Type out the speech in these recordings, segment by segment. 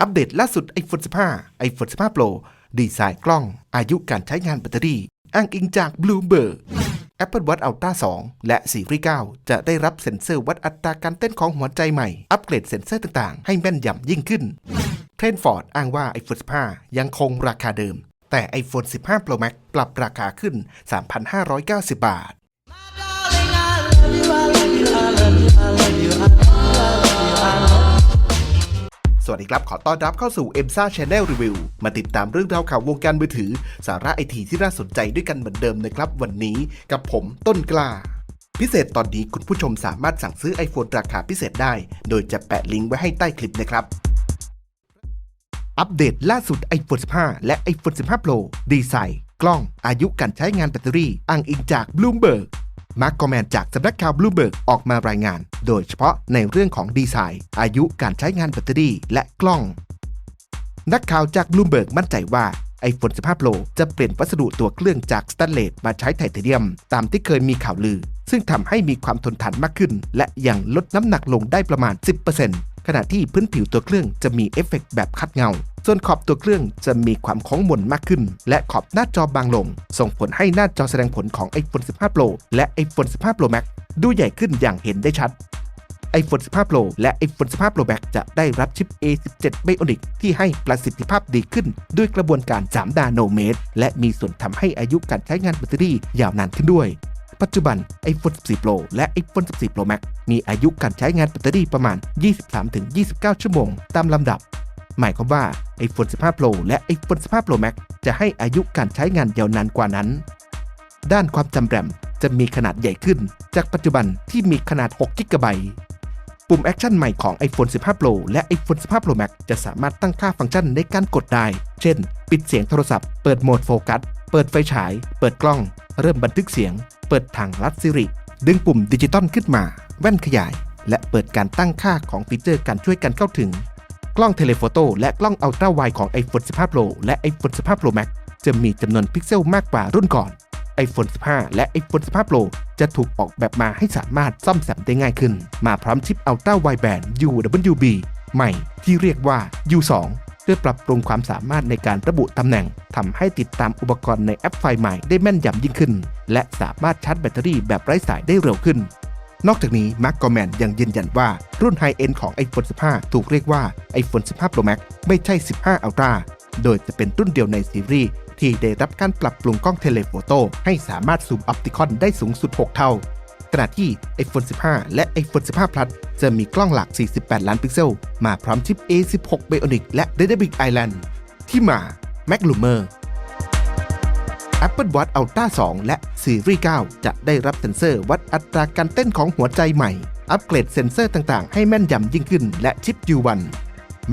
อัปเดตล่าสุด iPhone 15 iPhone 15 Pro ดีไซน์กล้อง อายุการใช้งานแบตเตอรี่ อ้างอิงจาก Bloomberg Apple Watch Ultra 2 และ Series 9จะได้รับเซ็นเซอร์วัดอัตราการเต้นของหัวใจใหม่ อัปเกรดเซ็นเซอร์ต่างๆ ให้แม่นยำยิ่งขึ้น เทรนฟอร์ดอ้างว่า iPhone 15 ยังคงราคาเดิม แต่ iPhone 15 Pro Max ปรับราคาขึ้น 3,590 บาท สวัสดีครับ ขอต้อนรับเข้าสู่ e m s a Channel Review มาติดตามเรื่องราวข่าววงการมือถือ สาระไอทีที่น่าสนใจด้วยกันเหมือนเดิมนะครับ วันนี้กับผมต้นกล้า พิเศษตอนนี้คุณผู้ชมสามารถสั่งซื้อ iPhone ราคาพิเศษได้ โดยจะแปะลิงก์ไว้ให้ใต้คลิปนะครับอัปเดตล่าสุด iPhone 15 และ iPhone 15 Pro ดีไซน์ กล้องอายุการใช้งานแบตเตอรี่อ้างอิงจาก Bloomberg มาร์กกอแมนจากสำนักข่าว Bloomberg ออกมารายงาน โดยเฉพาะในเรื่องของดีไซน์ อายุการใช้งานแบตเตอรี่และกล้อง นักข่าวจาก Bloomberg มั่นใจว่า iPhone 15 Pro จะเปลี่ยนวัสดุตัวเครื่องจากสแตนเลสมาใช้ไทเทเนียม ตามที่เคยมีข่าวลือ ซึ่งทำให้มีความทนทานมากขึ้น และยังลดน้ำหนักลงได้ประมาณ 10%ขณะที่พื้นผิวตัวเครื่องจะมีเอฟเฟกต์แบบคัดเงา ส่วนขอบตัวเครื่องจะมีความโค้งมนมากขึ้น และขอบหน้าจอบางลง ส่งผลให้หน้าจอแสดงผลของ iPhone 15 Pro และ iPhone 15 Pro Max ดูใหญ่ขึ้นอย่างเห็นได้ชัด iPhone 15 Pro และ iPhone 15 Pro Max จะได้รับชิป A17 Bionic ที่ให้ประสิทธิภาพดีขึ้น ด้วยกระบวนการ3นาโนเมตร และมีส่วนทำให้อายุการใช้งานแบตเตอรี่ยาวนานขึ้นด้วย ปัจจุบัน iPhone 14 Pro และ iPhone 14 Pro Max มีอายุการใช้งานแบตเตอรี่ประมาณ 23-29 ชั่วโมง ตามลำดับ หมายความว่า iPhone 15 Pro และ iPhone 15 Pro Max จะให้อายุการใช้งานยาวนานกว่านั้น ด้านความจำแรมจะมีขนาดใหญ่ขึ้น จากปัจจุบันที่มีขนาด6 g b ปุ่มแอคชั่นใหม่ของ iPhone 15 Pro และ iPhone 15 Pro Max จะสามารถตั้งค่าฟังก์ชันในการกดได้ เช่น ปิดเสียงโทรศัพท์ เปิดโหมดโฟกัส เปิดไฟฉาย เปิดกล้อง เริ่มบันทึกเสียง เปิดทางลัดซิริ ดึงปุ่มดิจิตอลขึ้นมา แว่นขยาย และเปิดการตั้งค่าของฟีเจอร์การช่วยกันเข้าถึง กล้องเทเลโฟโต้และกล้องอัลตร้าไวของ iPhone 15 Pro และ iPhone 15 Pro Max จะมีจำนวนพิกเซลมากกว่ารุ่นก่อน iPhone 15 และ iPhone 15 Pro จะถูกออกแบบมาให้สามารถซ่อมแซมได้ง่ายขึ้น มาพร้อมชิป Ultra Wideband UWB ใหม่ที่เรียกว่า U2 เพื่อปรับปรุงความสามารถในการระบุตำแหน่งทำให้ติดตามอุปกรณ์ในแอปไฟล์ใหม่ได้แม่นยำยิ่งขึ้น และสามารถชาร์จแบตเตอรี่แบบไร้สายได้เร็วขึ้น นอกจากนี้ m a c ก o m a n ยังยืนยันว่ารุ่นไฮเอนด์ของ iPhone 15 ถูกเรียกว่า iPhone 15 Pro Max ไม่ใช่ 15 Ultra โดยจะเป็นรุ่นเดียวในซีรีส์ที่ได้รับการปรับปรุงกล้องเทเลโฟโต้ให้สามารถซูมออปติคอนได้สูงสุด 6 เท่า ขณะที่ iPhone 15 และ iPhone 15 Plus จะมีกล้องหลัก 48 ล้านพิกเซล มาพร้อมชิป A16 Bionic และ Dynamic Island ที่มา Mac Loomer Apple Watch Ultra 2 และ Series 9 จะได้รับเซ็นเซอร์วัดอัตราการเต้นของหัวใจใหม่ อัปเกรดเซ็นเซอร์ต่างๆ ให้แม่นยำยิ่งขึ้น และชิป U1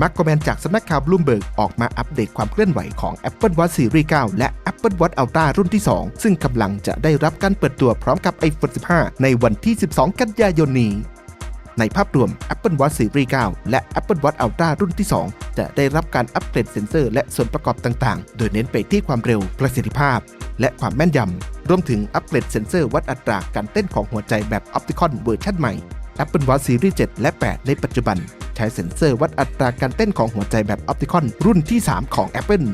มาร์กโกแมนจากสำนักข่าว Bloomberg ออกมาอัปเดตความเคลื่อนไหวของ Apple Watch Series 9 และ Apple Watch Ultra รุ่นที่ 2 ซึ่งกำลังจะได้รับการเปิดตัวพร้อมกับ iPhone 15 ในวันที่ 12 กันยายนนี้ ในภาพรวม Apple Watch Series 9 และ Apple Watch Ultra รุ่นที่ 2 จะได้รับการอัปเกรดเซ็นเซอร์และส่วนประกอบต่างๆ โดยเน้นไปที่ความเร็ว ประสิทธิภาพ และความแม่นยำ รวมถึงอัปเกรดเซ็นเซอร์วัดอัตราการเต้นของหัวใจแบบออปติคอนเวอร์ชันใหม่ Apple Watch Series 7 และ 8 ในปัจจุบัน ใช้เซ็นเซอร์วัดอัตราการเต้นของหัวใจแบบออปติคอนรุ่นที่ 3 ของ Apple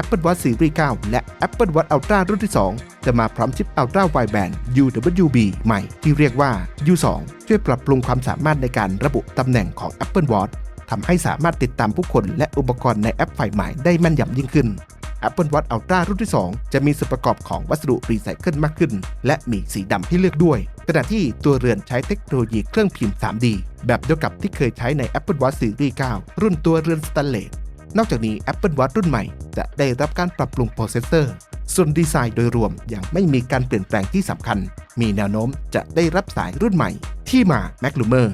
Apple Watch Series 9 และ Apple Watch Ultra รุ่นที่ 2 จะมาพร้อมชิป Ultra Wideband UWB ใหม่ที่เรียกว่า U2 ช่วยปรับปรุงความสามารถในการระบุตำแหน่งของ Apple Watch ทำให้สามารถติดตามผู้คนและอุปกรณ์ในแอปไฟล์ใหม่ได้แม่นยำยิ่งขึ้น Apple Watch Ultra รุ่นที่ 2 จะมีส่วนประกอบของวัสดุรีไซเคิลมากขึ้น และมีสีดำให้เลือกด้วย ขณะที่ตัวเรือนใช้เทคโนโลยีเครื่องพิมพ์ 3D แบบเดียวกับที่เคยใช้ใน Apple Watch Series 9 รุ่นตัวเรือนสแตนเลส นอกจากนี้ Apple Watch รุ่นใหม่ จะได้รับการปรับปรุงโปรเซสเซอร์ ส่วนดีไซน์โดยรวมยังไม่มีการเปลี่ยนแปลงที่สำคัญ มีแนวโน้มจะได้รับสายรุ่นใหม่ ที่มา Mac Loomer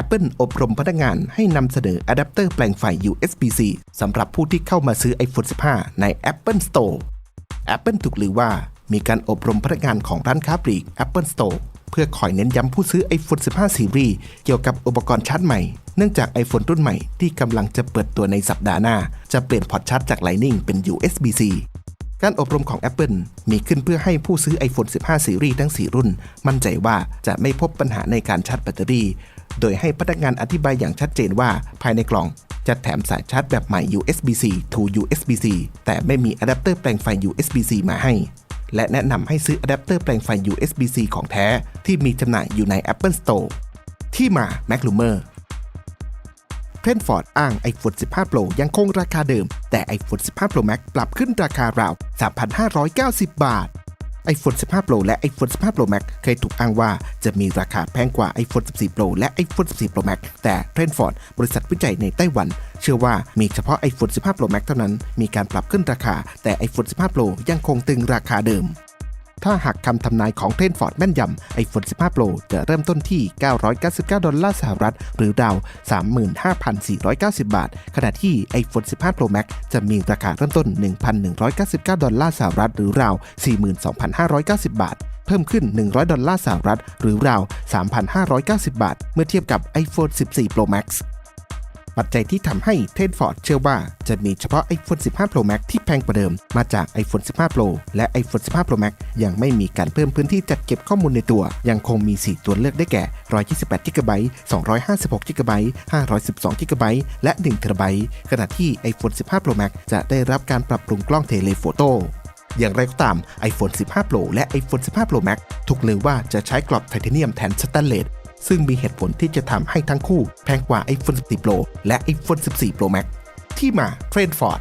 Apple อบรมพนักงานให้นำเสนออะแดปเตอร์แปลงไฟ USB-C สำหรับผู้ที่เข้ามาซื้อ iPhone 15 ใน Apple Store Apple ถูกลือว่ามีการอบรมพนักงานของร้านค้าปลีก Apple Store เพื่อคอยเน้นย้ำผู้ซื้อ iPhone 15 Series เกี่ยวกับอุปกรณ์ชาร์จใหม่ เนื่องจาก iPhone รุ่นใหม่ที่กำลังจะเปิดตัวในสัปดาห์หน้า จะเปลี่ยนพอร์ตชาร์จจาก Lightning เป็น USB-C การอบรมของ Apple มีขึ้นเพื่อให้ผู้ซื้อ iPhone 15 Series ทั้ง 4 รุ่น มั่นใจว่าจะไม่พบปัญหาในการชาร์จแบตเตอรี่ โดยให้พนักงานอธิบายอย่างชัดเจนว่าภายในกล่องจะแถมสายชาร์จแบบใหม่ USB-C to USB-C แต่ไม่มีอะแดปเตอร์แปลงไฟ USB-C มาให้ และแนะนำให้ซื้ออะแดปเตอร์แปลงไฟ USB-C ของแท้ ที่มีจำหน่ายอยู่ใน Apple Store ที่มา m a c Rumor เทรนฟอร์ดอ้าง iPhone 15 Pro ยังคงราคาเดิม แต่ iPhone 15 Pro Max ปรับขึ้นราคาราว 3,590 บาท iPhone 15 Pro และ iPhone 15 Pro Max เคยถูกอ้างว่าจะมีราคาแพงกว่า iPhone 14 Pro และ iPhone 14 Pro Max แต่ t r e n f o r d บริษัทวิจัยในไต้หวัน เชื่อว่ามีเฉพาะ iPhone 15 Pro Max เท่านั้น มีการปรับขึ้นราคา แต่ iPhone 15 Pro ยังคงตึงราคาเดิม ถ้าหากคำทำนายของเทนฟอร์ดแม่นยำ iPhone 15 Pro จะเริ่มต้นที่ 999 ดอลลาร์สหรัฐ หรือราว 35,490 บาท ขณะที่ iPhone 15 Pro Max จะมีราคาเริ่มต้น 1,199 ดอลลาร์สหรัฐ หรือราว 42,590 บาทเพิ่มขึ้น 100 ดอลลาร์สหรัฐ หรือราว 3,590 บาท เมื่อเทียบกับ iPhone 14 Pro Max ปัจจัยที่ทำให้เทนฟอร์ดเชื่อว่าจะมีเฉพาะ iPhone 15 Pro Max ที่แพงกว่าเดิมมาจาก iPhone 15 Pro และ iPhone 15 Pro Max ยังไม่มีการเพิ่มพื้นที่จัดเก็บข้อมูลในตัว ยังคงมี 4 ตัวเลือกได้แก่ 128 GB 256 GB 512 GB และ1 TB ขณะที่ iPhone 15 Pro Max จะได้รับการปรับปรุงกล้องเทเลโฟโต้อย่างไรก็ตาม iPhone 15 Pro และ iPhone 15 Pro Max ถูกลือว่าจะใช้กรอบไทเทเนียมแทนสแตนเลส ซึ่งมีเหตุผลที่จะทำให้ทั้งคู่แพงกว่า iPhone 14 Pro และ iPhone 14 Pro Max ที่มาเทรนฟอร์ด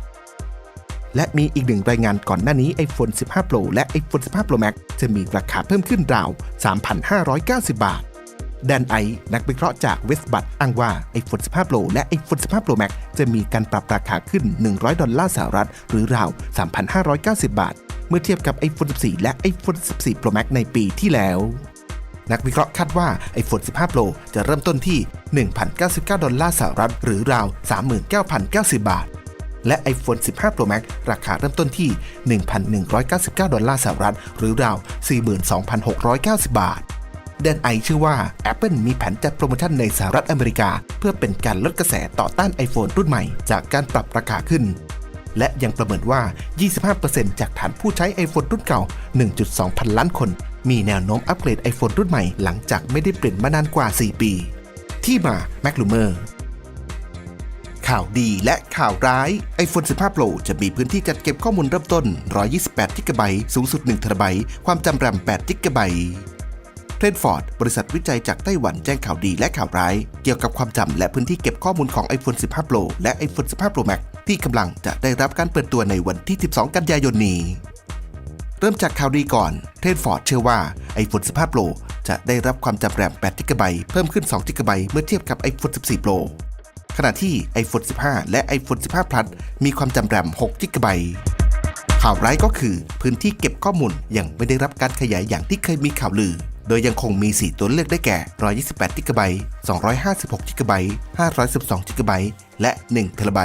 และมีอีกหนึ่งรายงานก่อนหน้านี้ iPhone 15 Pro และ iPhone 15 Pro Max จะมีราคาเพิ่มขึ้นราว 3,590 บาท แดนไอ นักวิเคราะห์จากเวสบัตอ้างว่า iPhone 15 Pro และ iPhone 15 Pro Max จะมีการปรับราคาขึ้น 100 ดอลลาร์สหรัฐ หรือราว 3,590 บาท เมื่อเทียบกับ iPhone 14 และ iPhone 14 Pro Max ในปีที่แล้ว นักวิเคราะห์คาดว่า iPhone 15 Pro จะเริ่มต้นที่ 1,099 ดอลลาร์สหรัฐ หรือราว 39,090 บาท และ iPhone 15 Pro Max ราคาเริ่มต้นที่ 1,199 ดอลลาร์สหรัฐ หรือราว 42,690 บาทแดนไอชื่อว่า Apple มีแผนจัดโปรโมชั่นในสหรัฐอเมริกา เพื่อเป็นการลดกระแสต่อต้าน iPhone รุ่นใหม่ จากการปรับราคาขึ้น และยังประเมินว่า 25%จากฐานผู้ใช้ iPhone รุ่นเก่า 1.2 พันล้านคน มีแนวโน้มอัปเกรด iPhone รุ่นใหม่หลังจากไม่ได้เปลี่ยนมานานกว่า 4 ปี ที่มา m a c l u m e r ข่าวดีและข่าวร้าย iPhone 15 Pro จะมีพื้นที่จัดเก็บข้อมูลเริ่มต้น 128 GB สูงสุด1 TB ความจำแรม8 GB เทรนฟอร์ด บริษัทวิจัยจากไต้หวันแจ้งข่าวดีและข่าวร้าย เกี่ยวกับความจำและพื้นที่เก็บข้อมูลของ iPhone 15 Pro และ iPhone 15 Pro Max ที่กำลังจะได้รับการเปิดตัวในวันที่ 12 กันยายนนี้เริ่มจากข่าวดีก่อน เทรนฟอร์ดเชื่อว่า iPhone 15 Pro จะได้รับความจำแรม8 GB เพิ่มขึ้น2 GB เมื่อเทียบกับ iPhone 14 Pro ขณะที่ iPhone 15 และ iPhone 15 Plus มีความจำแรม6 GB ข่าวร้ายก็คือพื้นที่เก็บข้อมูลยังไม่ได้รับการขยายอย่างที่เคยมีข่าวลือ โดยยังคงมี 4 ตัวเลือกได้แก่ 128 GB 256 GB 512 GB และ1 TB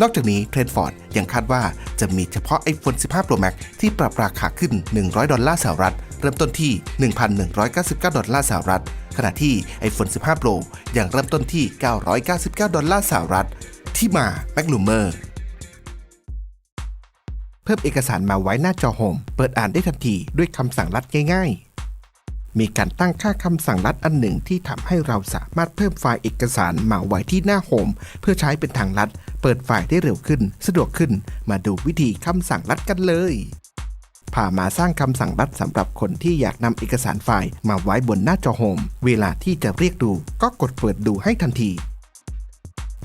นอกจากนี้เทรนฟอร์ดยังคาดว่าจะมีเฉพาะ iPhone 15 Pro Max ที่ปรับราคาขึ้น 100 ดอลลาร์สหรัฐ เริ่มต้นที่ 1,199 ดอลลาร์สหรัฐ ขณะที่ iPhone 15 Pro ยังเริ่มต้นที่ 999 ดอลลาร์สหรัฐ ที่มา m a c l u m e r เพิ่มเอกสารมาไว้หน้าจอโฮม เปิดอ่านได้ทันทีด้วยคำสั่งลัดง่ายๆ มีการตั้งค่าคำสั่งลัดอันหนึ่งที่ทำให้เราสามารถเพิ่มไฟล์เอกสารมาไว้ที่หน้าโฮมเพื่อใช้เป็นทางลัด เปิดไฟล์ได้เร็วขึ้น สะดวกขึ้น มาดูวิธีคำสั่งลัดกันเลยพามาสร้างคำสั่งลัดสำหรับคนที่อยากนำเอกสารไฟล์มาไว้บนหน้าจอโฮม เวลาที่จะเรียกดูก็กดเปิดดูให้ทันที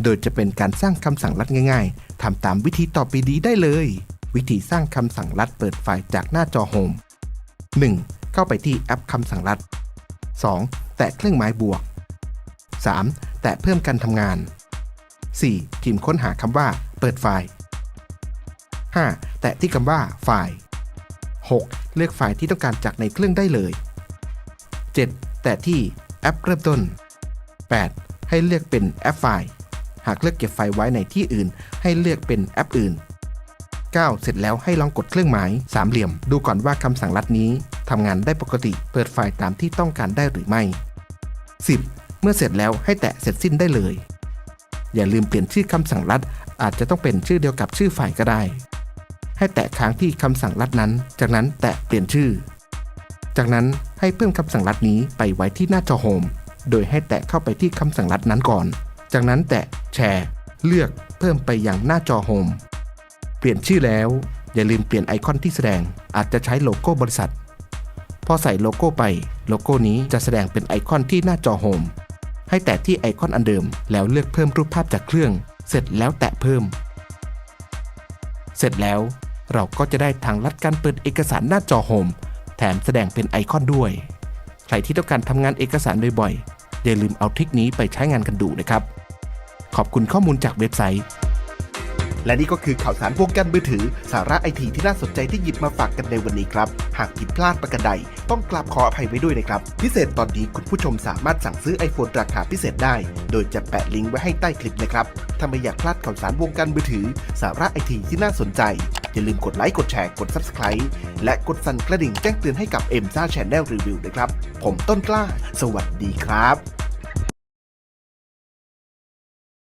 โดยจะเป็นการสร้างคำสั่งลัดง่าย ๆ ทำตามวิธีต่อไปนี้ได้เลย วิธีสร้างคำสั่งลัดเปิดไฟล์จากหน้าจอโฮม 1. เข้าไปที่แอปคำสั่งลัด 2. แตะเครื่องหมายบวก 3. แตะเพิ่มการทำงาน 4. พิมพ์ค้นหาคำว่า เปิดไฟล์ 5. แตะที่คำว่าไฟล์ 6. เลือกไฟล์ที่ต้องการจากในเครื่องได้เลย 7. แตะที่แอปเริ่มต้น 8. ให้เลือกเป็นแอปไฟล์ หากเลือกเก็บไฟล์ไว้ในที่อื่น ให้เลือกเป็นแอปอื่น 9 เสร็จแล้วให้ลองกดเครื่องหมายสามเหลี่ยม ดูก่อนว่าคำสั่งลัดนี้ ทำงานได้ปกติเปิดไฟล์ตามที่ต้องการได้หรือไม่ 10. เมื่อเสร็จแล้วให้แตะเสร็จสิ้นได้เลย อย่าลืมเปลี่ยนชื่อคำสั่งลัดอาจจะต้องเป็นชื่อเดียวกับชื่อไฟล์ก็ได้ ให้แตะค้างที่คำสั่งลัดนั้น จากนั้นแตะเปลี่ยนชื่อ จากนั้นให้เพิ่มคำสั่งลัดนี้ไปไว้ที่หน้าจอโฮมโดยให้แตะเข้าไปที่คำสั่งลัดนั้นก่อน จากนั้นแตะแชร์เลือกเพิ่มไปยังหน้าจอโฮม เปลี่ยนชื่อแล้ว อย่าลืมเปลี่ยนไอคอนที่แสดง อาจจะใช้โลโก้บริษัท พอใส่โลโก้ไป โลโก้นี้จะแสดงเป็นไอคอนที่หน้าจอโฮมให้แตะที่ไอคอนอันเดิม แล้วเลือกเพิ่มรูปภาพจากเครื่อง เสร็จแล้วแตะเพิ่ม เสร็จแล้วเราก็จะได้ทางลัดการเปิดเอกสารหน้าจอโฮมแถมแสดงเป็นไอคอนด้วย ใครที่ต้องการทำงานเอกสารบ่อยๆอย่าลืมเอาทริคนี้ไปใช้งานกันดูนะครับ ขอบคุณข้อมูลจากเว็บไซต์ และนี่ก็คือข่าวสารวงการมือถือ สาระไอทีที่น่าสนใจที่หยิบมาฝากกันในวันนี้ครับ หากผิดพลาดประการใด ต้องกราบขออภัยไว้ด้วยนะครับ พิเศษตอนนี้คุณผู้ชมสามารถสั่งซื้อ iPhone ราคาพิเศษได้ โดยจะแปะลิงก์ไว้ให้ใต้คลิปนะครับถ้าไม่อยากพลาดข่าวสารวงการมือถือ สาระไอทีที่น่าสนใจ อย่าลืมกดไลค์กดแชร์กด Subscribe และกดสั่นกระดิ่งแจ้งเตือนให้กับ m อ็มซ่า Channel Review นะครับ ผมต้นกล้า สวัสดีครับ